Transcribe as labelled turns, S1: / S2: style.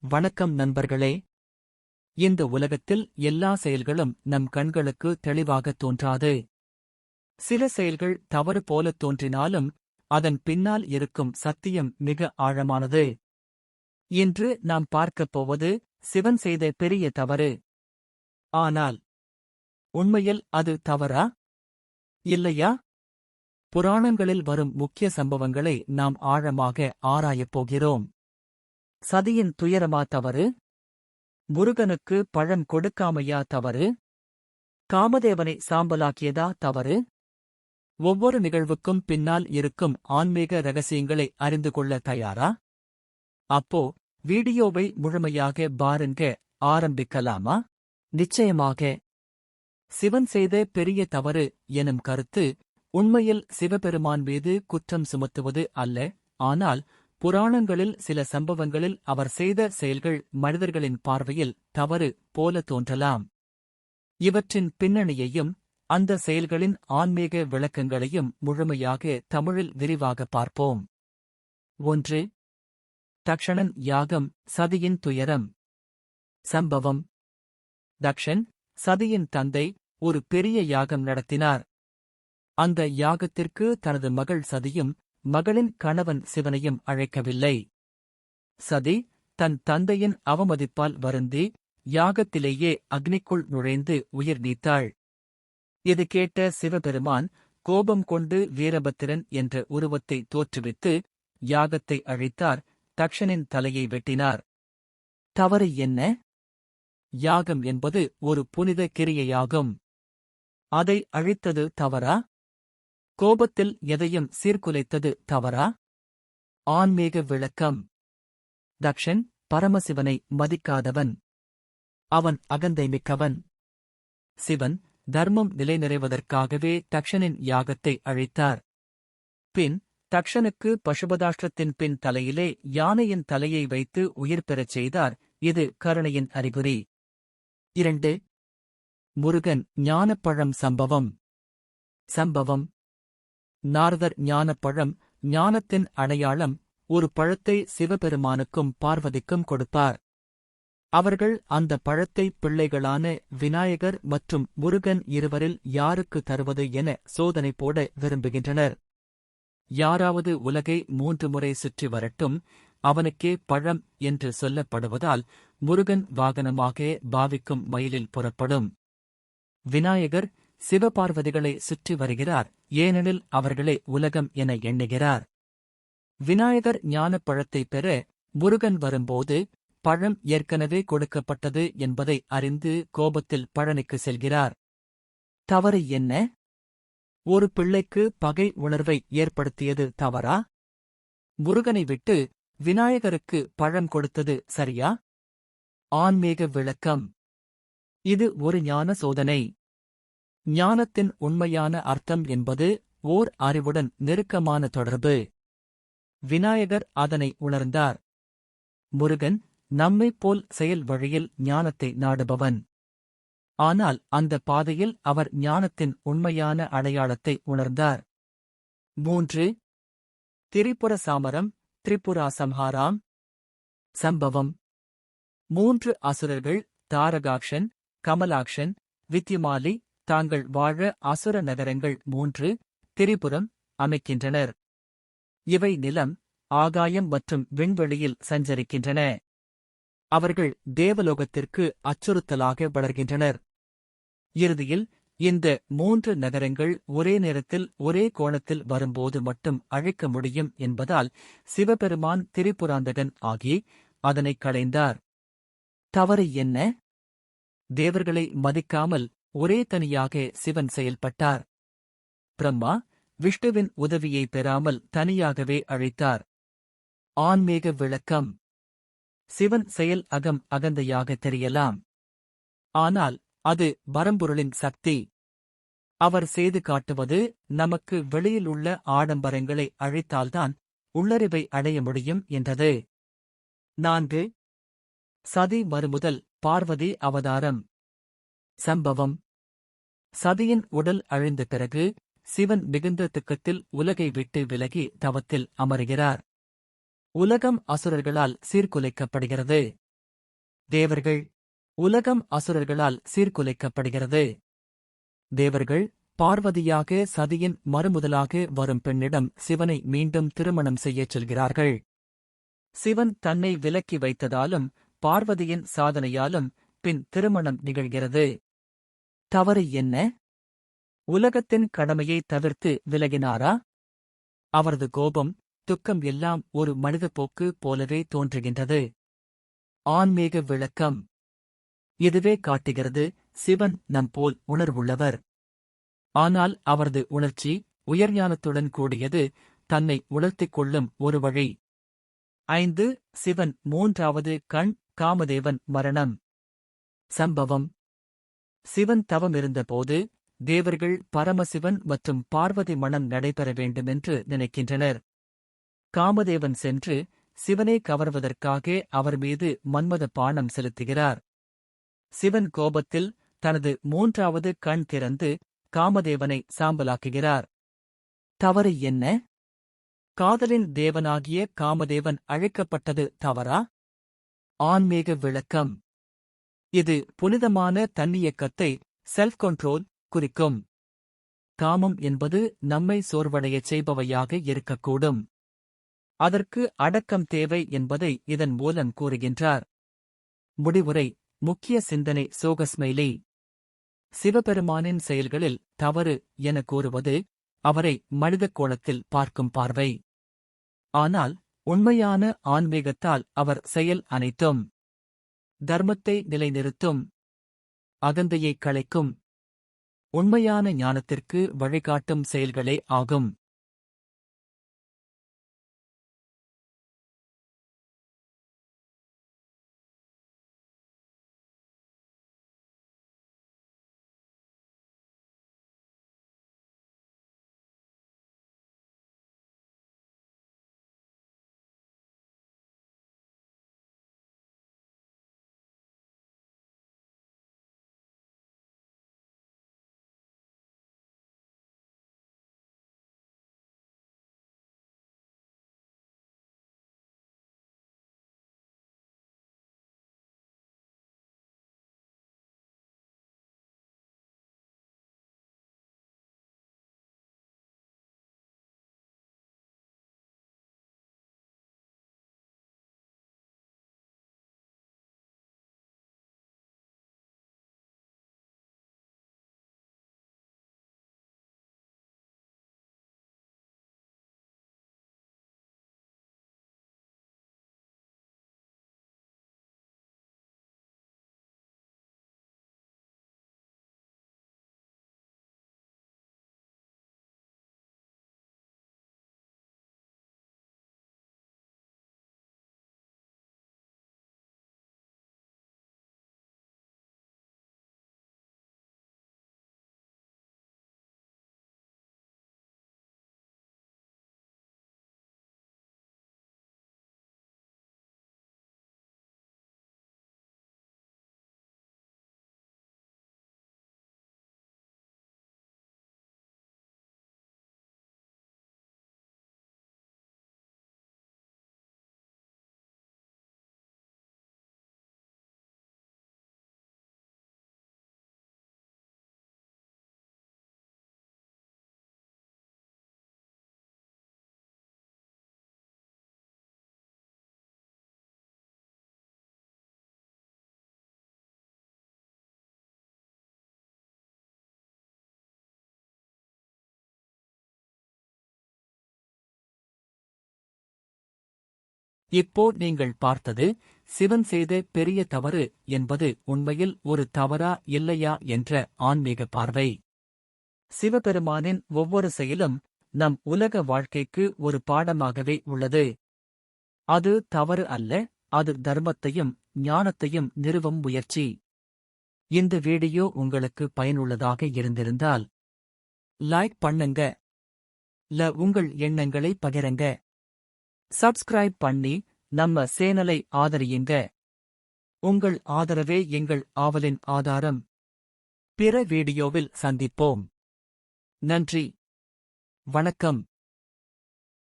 S1: வணக்கம் நண்பர்களே. இந்த உலகத்தில் எல்லா செயல்களும் நம் கண்களுக்கு தெளிவாகத் தோன்றாது. சில செயல்கள் தவறு போலத் தோன்றினாலும் அதன் பின்னால் இருக்கும் சத்தியம் மிக ஆழமானது. இன்று நாம் பார்க்கப் போவது சிவன் செய்த பெரிய தவறு. ஆனால் உண்மையில் அது தவறா? இல்லையா? புராணங்களில் வரும் முக்கிய சம்பவங்களை நாம் ஆழமாக ஆராயப் போகிறோம். சதியின் துயரமா தவறு? முருகனுக்கு பழம் கொடுக்காமையா தவறு? காமதேவனை சாம்பலாக்கியதா தவறு? ஒவ்வொரு நிகழ்வுக்கும் பின்னால் இருக்கும் ஆன்மீக ரகசியங்களை அறிந்து கொள்ள தயாரா? அப்போ வீடியோவை முழுமையாக பாருங்க ஆரம்பிக்கலாமா? நிச்சயமாக. சிவன் செய்த பெரிய தவறு எனும் கருத்து உண்மையில் சிவபெருமான் மீது குற்றம் சுமத்துவது அல்ல ஆனால் புராணங்களில் சில சம்பவங்களில் அவர் செய்த செயல்கள் மனிதர்களின் பார்வையில் தவறு போல தோன்றலாம். இவற்றின் பின்னணியையும் அந்த செயல்களின் ஆன்மீக விளக்கங்களையும் முழுமையாக தமிழில் விரிவாக பார்ப்போம். ஒன்று தக்ஷணன் யாகம் சதியின் துயரம். சம்பவம் தக்ஷன் சதியின் தந்தை ஒரு பெரிய யாகம் நடத்தினார். அந்த யாகத்திற்கு தனது மகள் சதியும் மகளின் கணவன் சிவனையும் அழைக்கவில்லை. சதி தன் தந்தையின் அவமதிப்பால் வருந்தி யாகத்திலேயே அக்னிக்குள் நுழைந்து உயிர் நீத்தாள். இது கேட்ட சிவபெருமான் கோபம் கொண்டு வீரபத்திரன் என்ற உருவத்தை தோற்றுவித்து யாகத்தை அழித்தார் தக்ஷனின் தலையை வெட்டினார். தவறு என்ன? யாகம் என்பது ஒரு புனித கிரியையாகும். அதை அழித்தது தவறா? கோபத்தில் எதையும் சீர்குலைத்தது தவறா? ஆன்மீக விளக்கம். தக்ஷன் பரமசிவனை மதிக்காதவன். அவன் அகந்தை மிக்கவன். சிவன் தர்மம் நிலைநிறைவதற்காகவே தக்ஷனின் யாகத்தை அழைத்தார். பின் தக்ஷனுக்கு பசுபதாஷ்டத்தின் பின் தலையிலே யானையின் தலையை வைத்து உயிர் பெறச் செய்தார். இது கருணையின் அறிகுறி. இரண்டு முருகன் ஞானப்பழம் சம்பவம். சம்பவம் நாரதர் ஞானப்பழம் ஞானத்தின் அடையாளம் ஒரு பழத்தை சிவபெருமானுக்கும் பார்வதிக்கும் கொடுப்பார் அவர்கள் அந்த பழத்தை பிள்ளைகளான விநாயகர் மற்றும் முருகன் இருவரில் யாருக்கு தருவது என சோதனை போட விரும்புகின்றனர். யாராவது உலகை மூன்று முறை சுற்றி வரட்டும் அவனுக்கே பழம் என்று சொல்லப்படுவதால் முருகன் வாகனமாக பாவிக்கும் மயிலில் புறப்படும். விநாயகர் சிவபார்வதிகளை சுற்றி வருகிறார். ஏனெனில் அவர்களே உலகம் என எண்ணுகிறார். விநாயகர் ஞானப்பழத்தை பெற முருகன் வரும்போது பழம் ஏற்கனவே கொடுக்கப்பட்டது என்பதை அறிந்து கோபத்தில் பழனிக்கு செல்கிறார். தவறு என்ன? ஒரு பிள்ளைக்கு பகை உணர்வை ஏற்படுத்தியது தவறா? முருகனை விட்டு விநாயகருக்கு பழம் கொடுத்தது சரியா? ஆன்மீக விளக்கம். இது ஒரு ஞான சோதனை. ஞானத்தின் உண்மையான அர்த்தம் என்பது ஓர் அறிவுடன் நெருக்கமான தொடர்பு. விநாயகர் அதனை உணர்ந்தார். முருகன் நம்மைப் போல் செயல் வழியில் ஞானத்தை நாடுபவன். ஆனால் அந்த பாதையில் அவர் ஞானத்தின் உண்மையான அடையாளத்தை உணர்ந்தார். மூன்று திரிபுர சாமரம் திரிபுரா சம்ஹாராம். சம்பவம். மூன்று அசுரர்கள் தாரகாக்ஷன் கமலாக்ஷன் வித்யுமாலி தாங்கள் வாழ அசுர நகரங்கள் மூன்று திரிபுரம் அமைக்கின்றனர். இவை நிலம் ஆகாயம் மற்றும் விண்வெளியில் சஞ்சரிக்கின்றன. அவர்கள் தேவலோகத்திற்கு அச்சுறுத்தலாக வளர்கின்றனர். இறுதியில் இந்த மூன்று நகரங்கள் ஒரே நேரத்தில் ஒரே கோணத்தில் வரும்போது மட்டும் அழைக்க முடியும் என்பதால் சிவபெருமான் திரிபுராந்தகன் ஆகி அதனை களைந்தார். தவறு என்ன? தேவர்களை மதிக்காமல் ஒரே தனியாக சிவன் செயல்பட்டார். பிரம்மா விஷ்ணுவின் உதவியை பெறாமல் தனியாகவே அழைத்தார். ஆன்மீக விளக்கம். சிவன் செயல் அகம் அகந்தையாக தெரியலாம். ஆனால் அது பரம்பொருளின் சக்தி. அவர் செய்து காட்டுவது நமக்கு வெளியிலுள்ள ஆடம்பரங்களை அழைத்தால்தான் உள்ளறிவை அடைய முடியும் என்றது. நான்கு. சதி மறுமுதல் பார்வதி அவதாரம். சம்பவம். சதியின் உடல் அழிந்த பிறகு சிவன் மிகுந்த துக்கத்தில் உலகை விட்டு விலகி தவத்தில் அமருகிறார். உலகம் அசுரர்களால் சீர்குலைக்கப்படுகிறது. தேவர்கள் உலகம் அசுரர்களால் சீர்குலைக்கப்படுகிறது. தேவர்கள் பார்வதியாக சதியின் மறுமுதலாக வரும் பெண்ணிடம் சிவனை மீண்டும் திருமணம் செய்யச் செல்கிறார்கள். சிவன் தன்னை விலக்கி வைத்ததாலும் பார்வதியின் சாதனையாலும் பின் திருமணம் நிகழ்கிறது. தவறு என்ன? உலகத்தின் கடமையை தவிர்த்து விலகினாரா? அவரது கோபம் துக்கம் எல்லாம் ஒரு மனித போக்கு போலவே தோன்றுகின்றது. ஆன்மீக விளக்கம். இதுவே காட்டுகிறது சிவன் நம் போல் உணர்வுள்ளவர். ஆனால் அவரது உணர்ச்சி உயர்ஞானத்துடன் கூடியது தன்னை உணர்த்திக் கொள்ளும் ஒரு வழி. ஐந்து சிவன் மூன்றாவது கண் காமதேவன் மரணம். சம்பவம் சிவன் தவம் இருந்தபோது தேவர்கள் பரமசிவன் மற்றும் பார்வதி மணம் நடைபெற வேண்டுமென்று நினைக்கின்றனர். காமதேவன் சென்று சிவனை கவர்வதற்காக அவர் மீது மன்மத பானம் செலுத்துகிறார். சிவன் கோபத்தில் தனது மூன்றாவது கண் திறந்து காமதேவனை சாம்பலாக்குகிறார். தவறு என்ன? காதலின் தேவனாகிய காமதேவன் அழைக்கப்பட்டது தவறா? ஆன்மீக விளக்கம். இது புனிதமான தன்னியக்கத்தை செல்ஃப் கண்ட்ரோல் குறிக்கும். காமம் என்பது நம்மை சோர்வடையச் செய்பவையாக இருக்கக்கூடும். அதற்கு அடக்கம் தேவை என்பதை இதன் மூலம் கூறுகின்றார். முடிவுரை முக்கிய சிந்தனை சோகஸ்மைலி சிவபெருமானின் செயல்களில் தவறு என கூறுவது அவரை மனித கோணத்தில் பார்க்கும் பார்வை. ஆனால் உண்மையான ஆன்மீகத்தால் அவர் செயல் அனைத்தும். தர்மத்தை நிலைநிறுத்தும். அகந்தையை களைக்கும் உண்மையான ஞானத்திற்கு வழிகாட்டும் செயல்களே ஆகும். இப்போ நீங்கள் பார்த்தது சிவன் செய்த பெரிய தவறு என்பது உண்மையில் ஒரு தவறா இல்லையா என்ற ஆன்மீக பார்வை. சிவபெருமானின் ஒவ்வொரு செயலும் நம் உலக வாழ்க்கைக்கு ஒரு பாடமாகவே உள்ளது. அது தவறு அல்ல அது தர்மத்தையும் ஞானத்தையும் நிறுவும் முயற்சி. இந்த வீடியோ உங்களுக்கு பயனுள்ளதாக இருந்திருந்தால் லைக் பண்ணுங்க. ல உங்கள் எண்ணங்களை பகிரங்க. சப்ஸ்கிரைப் பண்ணி நம்ம சேனலை ஆதரியுங்க. உங்கள் ஆதரவே எங்கள் ஆவலின் ஆதாரம். பிற வீடியோவில் சந்திப்போம். நன்றி. வணக்கம்.